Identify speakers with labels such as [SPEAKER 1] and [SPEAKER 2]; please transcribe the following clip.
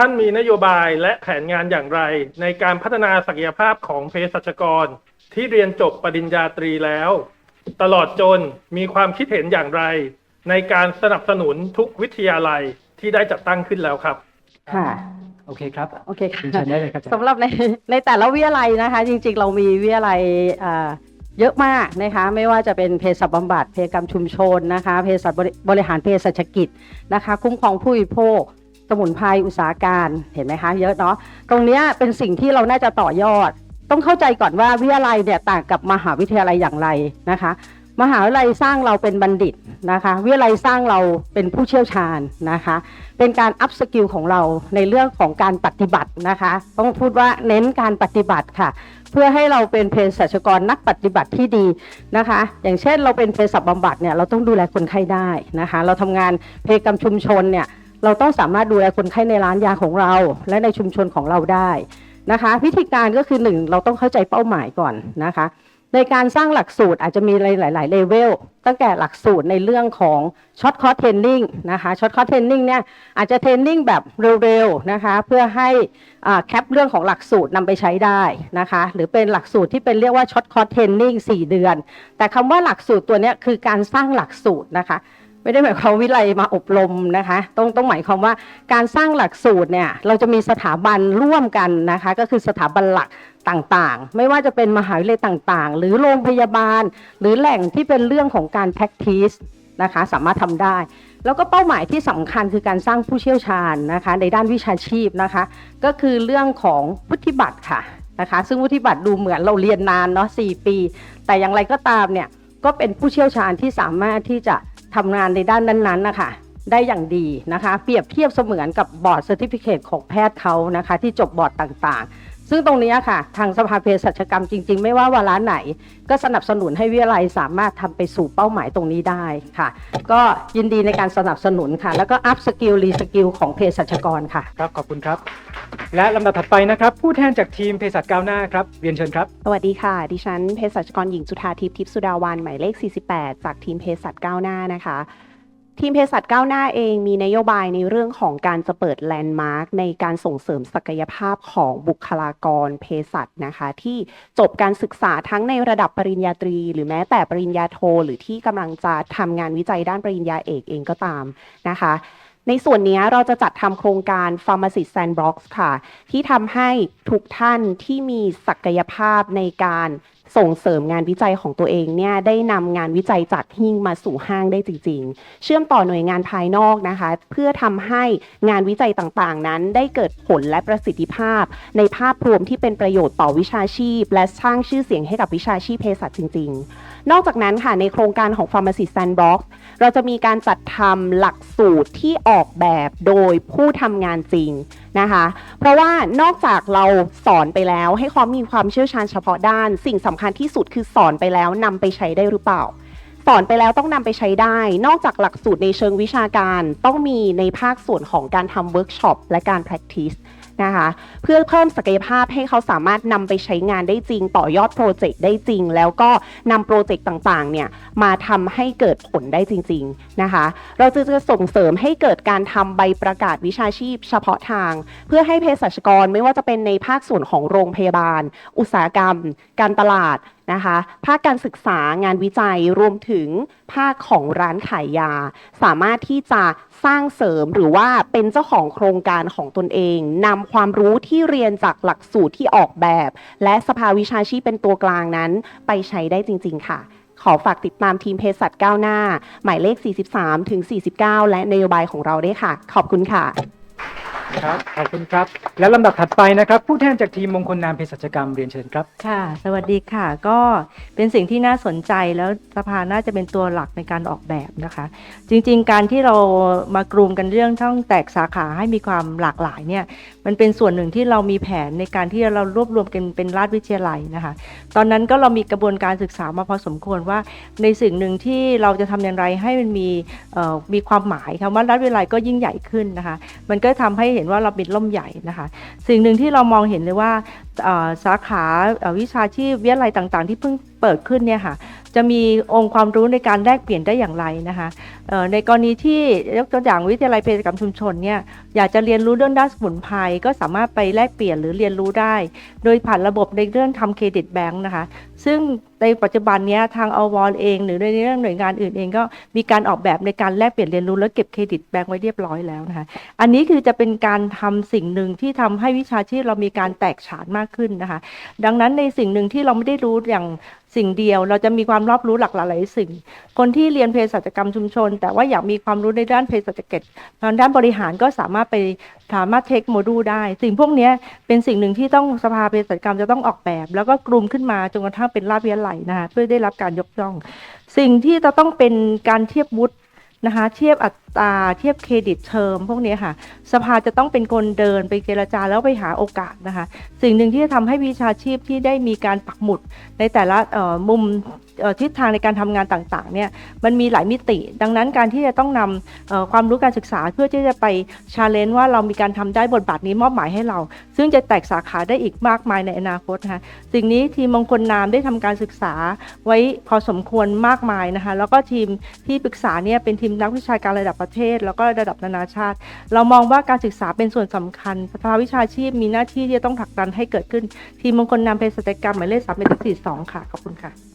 [SPEAKER 1] ท่านมีนโยบายและแผนงานอย่างไร ในการพัฒนาศักยภาพของเภสัชกร ที่เรียนจบปริญญาตรีแล้ว ตลอดจนมีความคิดเห็นอย่างไร ในการสนับสนุนทุกวิทยาลัยที่ได้จัดตั้งขึ้นแล้วครับ
[SPEAKER 2] ค่ะ
[SPEAKER 3] โอเคครับ
[SPEAKER 2] โอเคค่ะ
[SPEAKER 3] เชิญได้เลยครับอาจารย์
[SPEAKER 2] สำหรับในในแต่ละวิทยาลัยนะคะ จริงๆ เรามีวิทยาลัยอ่าเยอะมากนะคะไม่ว่าจะเป็นเภสัชบำบัดเภสัชกรรมชุมชนนะคะเภสัชบริบริหารเภสัชกิจนะคะ คุ้มครองผู้บริโภค สมุนไพรอุตสาหการเห็นไหมคะเยอะเนาะตรงนี้เป็นสิ่งที่เราน่าจะต่อยอด ต้องเข้าใจก่อนว่าวิทยาลัยเนี่ยต่างกับมหาวิทยาลัยอย่างไรนะคะ มหาวิทยาลัยสร้างเราเป็นบัณฑิตนะคะวิทยาลัยสร้างเราเป็นผู้เชี่ยวชาญนะคะ เป็นการอัพสกิลของเราในเรื่องของการปฏิบัตินะคะ ต้องพูดว่าเน้นการปฏิบัติค่ะเพื่อให้เราเป็นเภสัชกรนักปฏิบัติที่ดีนะคะ อย่างเช่นเราเป็นเภสัชบำบัดเนี่ยเราต้องดูแลคนไข้ได้นะคะ เราทำงานเภกรรมชุมชนเนี่ย เราต้องสามารถดูแลคนไข้ในร้านยาของเรา และในชุมชนของเราได้นะคะวิธีการก็คือหนึ่งเราต้องเข้าใจเป้าหมายก่อนนะคะ ในการสร้างหลักสูตรอาจจะมีหลาย ๆ เลเวลตั้งแต่หลักสูตรในเรื่องของช็อตคอร์สเทรนนิ่งนะคะช็อตคอร์สเทรนนิ่งเนี่ยอาจจะเทรนนิ่งแบบเร็ว ๆ นะคะ เพื่อให้แคปเรื่องของหลักสูตรนำไปใช้ได้นะคะ หรือเป็นหลักสูตรที่เป็นเรียกว่าช็อตคอร์สเทรนนิ่ง4 เดือน แต่คำว่าหลักสูตรตัวนี้คือการสร้างหลักสูตรนะคะ ไม่ได้หมายความวิไลมาอบรมนะคะ ต้องต้องหมายความว่าการสร้างหลักสูตรเนี่ยเราจะมีสถาบันร่วมกันนะคะ ก็คือสถาบันหลักต่างๆ ไม่ว่าจะเป็นมหาวิทยาลัยต่างๆ หรือโรงพยาบาล หรือแหล่งที่เป็นเรื่องของการ practice นะคะสามารถทำได้ แล้วก็เป้าหมายที่สำคัญคือการสร้างผู้เชี่ยวชาญนะคะในด้านวิชาชีพนะคะ ก็คือเรื่องของวุฒิบัตรค่ะนะคะ ซึ่งวุฒิบัตรดูเหมือนเราเรียนนานเนาะ4ปี แต่อย่างไรก็ตามเนี่ย ก็เป็นผู้เชี่ยวชาญที่สามารถที่จะทำงานในด้านนั้นๆนะคะได้อย่างดีนะคะ เปรียบเทียบเสมือนกับบอร์ดเซอร์ติฟิเคตของแพทย์เขานะคะ ที่จบบอร์ดต่างๆ ซึ่งตรงนี้ค่ะ ทางสภาเภสัชกรรมจริง ๆ ไม่ว่าวาระไหน ก็สนับสนุนให้วิทยาลัยสามารถทำไปสู่เป้าหมายตรงนี้ได้ค่ะ ก็ยินดีในการสนับสนุนค่ะ แล้วก็อัพสกิลรีสกิลของเภสัชกรค่ะ
[SPEAKER 3] ครับขอบคุณครับ และลำดับถัดไปนะครับ ผู้แทนจากทีมเภสัชก้าวหน้าครับเรียนเชิญครับ
[SPEAKER 4] สวัสดีค่ะ ดิฉันเภสัชกรหญิงจุธาทิพย์ทิพย์สุดาวันหมายเลข 48 จากทีมเภสัชก้าวหน้านะคะ ทีมเพสัชก้าวหน้าเองมีนโยบายในเรื่องของการจะเปิดแลนด์มาร์กในการส่งเสริมศักยภาพของบุคลากรเพสัชนะคะ ที่จบการศึกษาทั้งในระดับปริญญาตรี หรือแม้แต่ปริญญาโท หรือที่กำลังจะทำงานวิจัยด้านปริญญาเอกเองก็ตามนะคะ ในส่วนนี้เราจะจัดทำโครงการ Pharmacist Sandbox ค่ะ ที่ทำให้ทุกท่านที่มีศักยภาพในการส่งเสริมงานวิจัยของตัวเองเนี่ยได้นำงานวิจัยจากหิ้งมาสู่ห้างได้จริง ๆ เชื่อมต่อหน่วยงานภายนอกนะคะ เพื่อทำให้งานวิจัยต่างๆ นั้นได้เกิดผลและประสิทธิภาพ ในภาพรวมที่เป็นประโยชน์ต่อวิชาชีพ และสร้างชื่อเสียงให้กับวิชาชีพเภสัชจริง ๆ นอกจากนั้นค่ะในโครงการของ Pharmacist Sandbox เราจะมีการจัดทำหลักสูตรที่ออกแบบโดยผู้ทำงานจริงนะคะ เพราะว่านอกจากเราสอนไปแล้วให้ความมีความเชี่ยวชาญเฉพาะด้าน สิ่งสำคัญที่สุดคือสอนไปแล้วนำไปใช้ได้หรือเปล่าสอนไปแล้วต้องนำไปใช้ได้ นอกจากหลักสูตรในเชิงวิชาการ ต้องมีในภาคส่วนของการทำเวิร์กช็อปและการ practice นะคะ เพื่อเพิ่มศักยภาพให้เขาสามารถนำไปใช้งานได้จริง ต่อยอดโปรเจกต์ได้จริง แล้วก็นำโปรเจกต์ต่างๆเนี่ยมาทำให้เกิดผลได้จริง ๆนะคะ เราจะจะส่งเสริมให้เกิดการทำใบประกาศวิชาชีพ เฉพาะทาง เพื่อให้เภสัชกรไม่ว่าจะเป็นในภาคส่วนของโรงพยาบาล อุตสาหกรรม การตลาด นะคะ ภาคการศึกษางานวิจัยรวมถึงภาคของร้านขายยา สามารถที่จะสร้างเสริมหรือว่าเป็นเจ้าของโครงการของตนเองนำความรู้ที่เรียนจากหลักสูตรที่ออกแบบ และสภาวิชาชีพเป็นตัวกลางนั้น ไปใช้ได้จริง ๆ ค่ะ ขอฝากติดตามทีมเภสัชก้าวหน้า หมายเลข 43ถึง49 และนโยบายของเราด้วยค่ะ ขอบคุณค่ะ
[SPEAKER 3] ครับ ขอบคุณครับ และลำดับถัดไปนะครับ ผู้แทนจากทีมมงคลนามเภสัชกรรมเรียนเชิญครับ
[SPEAKER 5] ค่ะ สวัสดีค่ะ ก็เป็นสิ่งที่น่าสนใจแล้วสภาน่าจะเป็นตัวหลักในการออกแบบนะคะ จริงๆ การที่เรามากรุมกันเรื่องต้องแตกสาขาให้มีความหลากหลายเนี่ย มันเป็นส่วนหนึ่งที่เรามีแผนในการที่เรารวบรวมกันเป็นราชวิทยาลัยนะคะ ตอนนั้นก็เรามีกระบวนการศึกษามาพอสมควรว่า ในสิ่งหนึ่งที่เราจะทำอย่างไรให้มันมีมีความหมายคำว่ารัฐวิทยาลัยก็ยิ่งใหญ่ขึ้นนะคะ มันก็ทำให้เห็นว่าเราเป็นล่มใหญ่นะคะ สิ่งหนึ่งที่เรามองเห็นเลยว่าสาขาวิชาชีพวิทยาลัยต่างๆ ที่เพิ่งเปิดขึ้นเนี่ยค่ะจะมีองค์ความรู้ในการแลกเปลี่ยนได้อย่างไรนะคะในกรณีที่ยกตัวอย่างวิทยาลัยเภสัชกรรมชุมชนเนี่ยอยากจะเรียนรู้เรื่องด้านสมุนไพรก็สามารถไปแลกเปลี่ยนหรือเรียนรู้ได้ โดยผ่านระบบในเรื่องทำเครดิตแบงค์นะคะ ซึ่งในปัจจุบันนี้ทางอวอเอง หรือในเรื่องหน่วยงานอื่นเองก็มีการออกแบบในการแลกเปลี่ยนเรียนรู้และเก็บเครดิตแบงค์ไว้เรียบร้อยแล้วนะคะ อันนี้คือจะเป็นการทำสิ่งหนึ่งที่ทำให้วิชาชีพเรามีการแตกฉานมากขึ้นนะคะ ดังนั้นในสิ่งหนึ่งที่เราไม่ได้รู้อย่างสิ่งเดียว เราจะมีความรอบรู้หลากหลายสิ่ง คนที่เรียนเภสัชกรรมชุมชน แต่ว่าอยากมีความรู้ในด้านเภสัชกิจทางด้านบริหารก็สามารถไปสามารถเทคโมดูลได้ สิ่งพวกนี้เป็นสิ่งหนึ่งที่ต้องสภาเภสัชกรรมจะต้องออกแบบ แล้วก็กลุ่มขึ้นมาจนกระทั่งเป็นราชวิทยาลัยนะคะเพื่อได้รับการยกย่อง สิ่งที่จะต้องเป็นการเทียบวุฒิ นะคะเทียบอัตราเทียบเครดิตเทอมพวกนี้ค่ะ สภาจะต้องเป็นคนเดินไปเจรจาแล้วไปหาโอกาสนะคะ สิ่งหนึ่งที่จะทำให้วิชาชีพที่ได้มีการปักหมุด ในแต่ละมุมทิศทางในการทำงานต่างๆเนี่ยมันมีหลายมิติ ดังนั้นการที่จะต้องนำเอ่อความรู้การศึกษาเพื่อที่จะไปชาเลนจ์ว่าเรามีการทำได้บทบาทนี้มอบหมายให้เรา ซึ่งจะแตกสาขาได้อีกมากมายในอนาคตนะคะสิ่งนี้ทีมมงคลนามได้ทำการศึกษาไว้พอสมควรมากมายนะคะแล้วก็ทีมที่ปรึกษาเนี่ยเป็นทีมนักวิชาการระดับประเทศ แล้วก็ระดับนานาชาติ เรามองว่าการศึกษาเป็นส่วนสำคัญสภาวิชาชีพมีหน้าที่ที่จะต้องผลักดันให้เกิดขึ้น ทีมมงคลนำเพศสัชกรรมหมายเลขสามเป็นสี่สองค่ะ ขอบคุณค่ะ